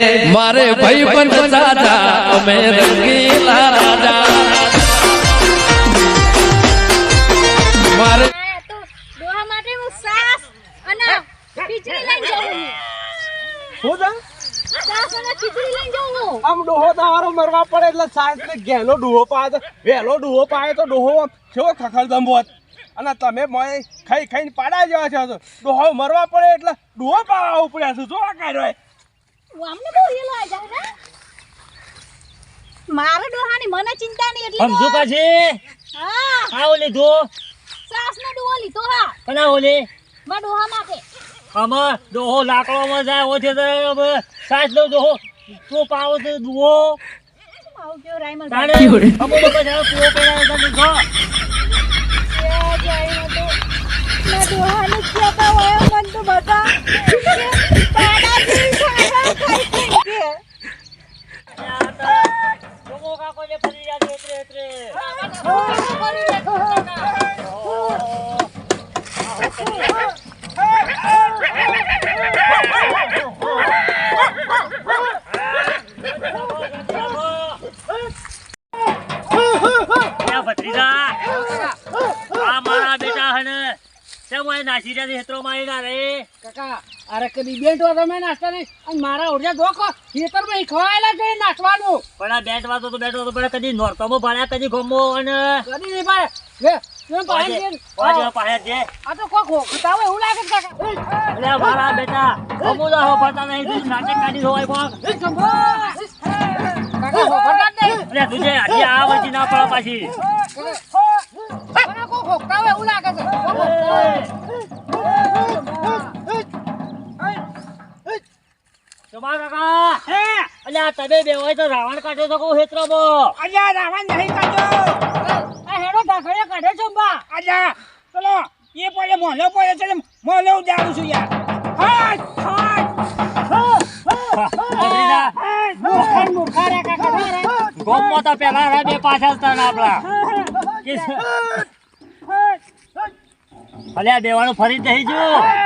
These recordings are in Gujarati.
મારે ભાઈ પણ સાધા અમે રંગીલા રાજા. મારે તો ડોહા માટે હું સાસ અને ખીચડી લઈને જાઉં હું તા? સાસ અને ખીચડી લઈને જાઉં આમ ડોહો તમારો મરવા પડે એટલે સાહેબ ને ઘેલો ડોહો પાય તો વહેલો ડોહો પાય તો ડોહો કેવો ખખડદમ હોત. અને તમે મોય ખાઈ ખાઈને પાડા જેવા છો ડોહો મરવા પડે એટલે ડોહો પાવા ઉપડ્યા છું. જોવા કાઢ્યો હું આમને બહુ હેલો આવી ને. મારા ડોહાની મને ચિંતા નહીં એટલે સમજો તો- પાછી. હા. આ ઓલી ધો સાસનો ડોહો લીધો હા. પણ આ ઓલી માં ડોહા માટે. આમાં ડોહો લાકડોમાં જાય ઓછે તો સાસ લો ડોહો. તો પાવો તો દુઓ આવું કેવું રાયમલ તાણે અમુક લોકો જાય કૂવો હતા તો જો. મારા ડોહાને કહેતા પાવો મન તો બધા. માં નાસી રહ્યા હેતરો માં ના રે કાકા અરે કદી બેન્ટ વાતો મેં મારા ઓરજા ધોકો ખેતર પણ આ બેન્ટ વાતો તો કદી નોરતો ભણ્યા કદી ગમો અને કદી નહીં ભાઈ લે પાછી. ખોખતા હોય એવું લાગે ભમા કાકા હે અલ્યા તમે બે હોય તો રાવણ કાઢ્યો તો કહું હેતરો બો અલ્યા રાવણ નહીં કાઢ્યો આ હેડો ઢાકડે કાઢે છો બા અલ્યા ચલો એ પડે મોલો પડે દેવાનું ફરી જઈ જો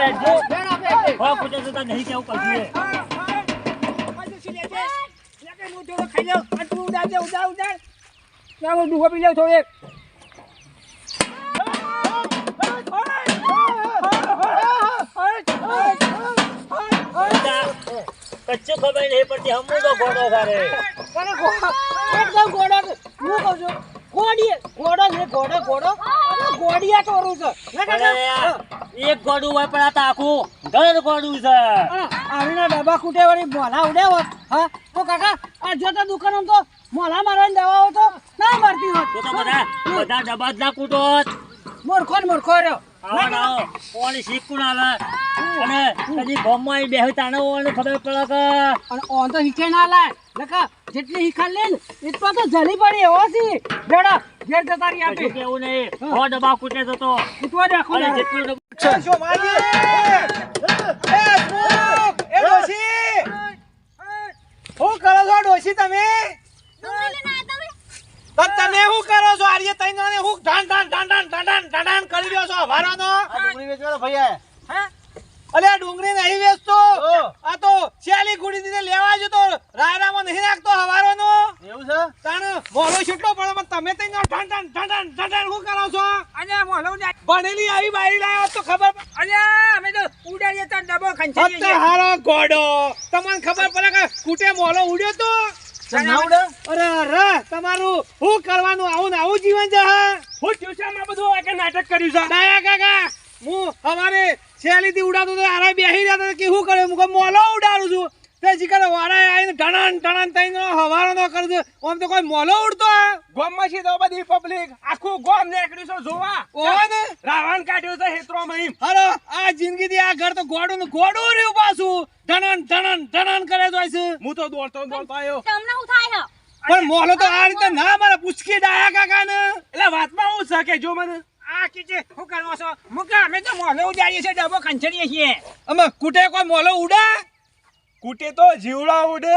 નહીં ખાઈ લો તું તો ઘોડો કરે એકદમ ઘોડો હું કહું છું ઘોડીએ ઘોડો છે ઘોડો ઘોડો. ગોડિયા છું. છે એક ગોડું હોય પણ આ તો આખું ઘર ગોડું છે. આવીને ડબ્બા ખૂટે વળી મોલા ઉડે હોત હા? તો કાકા આ જો તો દુકાન તો મોલા મારવાની દવા હોય તો ના મારતી હોત. તો બધા બધા ડબ્બા જ ના કૂટો મૂર્ખો ને મૂર્ખો રહ્યો. આવો ને આવો. કોની શીખ કોણ આલે અને કદી ગામમાં ઈ તાણે ઓને ખબર પડે કે અને ઓન તો હિખે ના લાય. લખા જેટલી હિખા લે ને એટલો તો જલી પડી એવો છે. બેડો ઘેર જતા રહી આપી કેવું નહીં હો દબા કૂટે જતો કૂટવા દે આખું જેટલું શું મારી એ સ્મોક એ ડોશી હું કરો છો ડોશી તમે પણ તમે શું કરો છો આર્ય તઈ ને હું ઢાણ ઢાણ ઢાણ ઢાણ ઢાણ કરી રહ્યો છો હવારો નો ડુંગળી વેચવાનો ભાઈ હે અલે ડુંગળી નહીં વેચતો આ તો શેલી ગુડી દીને લેવા જતો રાયરામાં નહીં નાખતો હવારો નો એવું છે તાણે મોલો છૂટલો પડે પણ તમે તઈ ઢાન ઢાન ઢાન ઢાન ઢાન શું કરો છો? અને મોલો ભણેલી આવી બારી લાયો તો ખબર અરે અમે તો ઉડાડીએ તો ડબો ખંચાઈ હારો ગોડો. તમને ખબર પડે કે કુટે મોલો ઉડ્યો તો? અરે અરે તમારું શું કરવાનું? આવું ને આવું જીવન છે હા? હું ટ્યુશનમાં બધું? આ કે નાટક કર્યું છે? ડાયા કાકા હું હવારે શેલીથી ઉડાતો તો આરા બેહી રહ્યા હતા કે શું કર્યું? હું કહું મોલો ઉડાડું છું. તે શીખર વાળા આવીને ઢણાન ઢણાન થઈને હવારો ન કરું આમ તો કોઈ મોલો ઉડતો. ગોમમાં છે તો બધી પબ્લિક આખું ગોમ નીકળ્યું છે જોવા. ઓહો રાવણ કાઢ્યું છે આ આ ઘર તો ગોડું ને ગોડું રહ્યું પાછું. ધનન કરે જાય છે. હું તો દોડતો દોડતો આવ્યો તમને થાય પણ મોલો તો આ રીતે ના મારે પૂછકી ડાયા કાકા ને એટલે વાતમાં હું છે કે જો મને? આ કીધે શું કરવો છો? મુકા અમે તો મોઢે ઉજાડીએ છીએ ડબ્બો ખંચરીએ છીએ. અમે કુટે કોઈ મોલો ઉડા? કુટે તો જીવડા ઉડે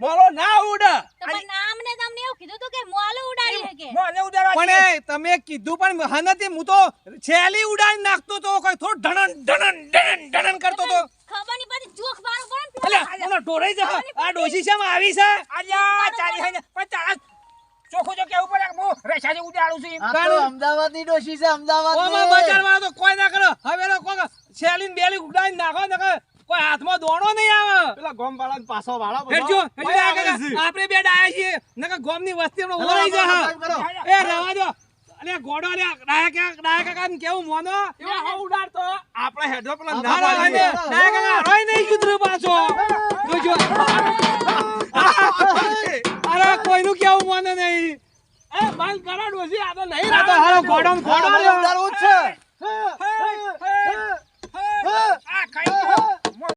બોલો ના ઉડે. તમારા નામ ને તમને એવું કીધું તો કે મોલો ઉડાડી શકે. મોઢે ઉડાડવા પણ તમે કીધું પણ હનતી હું તો છેલી ઉડાડી નાખતો તો કોઈ થોડ ઢણન ઢણન ધનન ઢણન કરતો તો ખબરની પછી જોખ મારો પણ ને અલ્યા ઓલો ઢોરાઈ જા આ ડોશી શેમ આવી છે? આલ્યા ચાલી હે ને પણ તારા ચોખો જો કે ઉપર કે હું રેસાથી ઉડાડું છું એમ. અમદાવાદ અમદાવાદની ડોશી છે અમદાવાદ ઓમાં બજાર વાળો તો કોઈ ના કરો. હવે લો કોઈ છેલી ને બેલી ઉડાડી નાખો ને કોઈ હાથમાં દોણો નહીં આવે. પેલા ગોમ વાળા પાછો વાળા હેડજો. આપણે બે ડાયા છીએ. નકર ગોમની વસ્તી હમણાં ઓરાઈ જા એ રહેવા દો. અલે ગોડો અલે ડાયા કાકા ડાયા કાકા ને કેવું મોનો? એવા હો ઉડાડતો. આપણે હેડો પેલા ના ના પાડીએ. ના ડાયા કાકા રોય નહીં સુધરે પાછો. જોજો.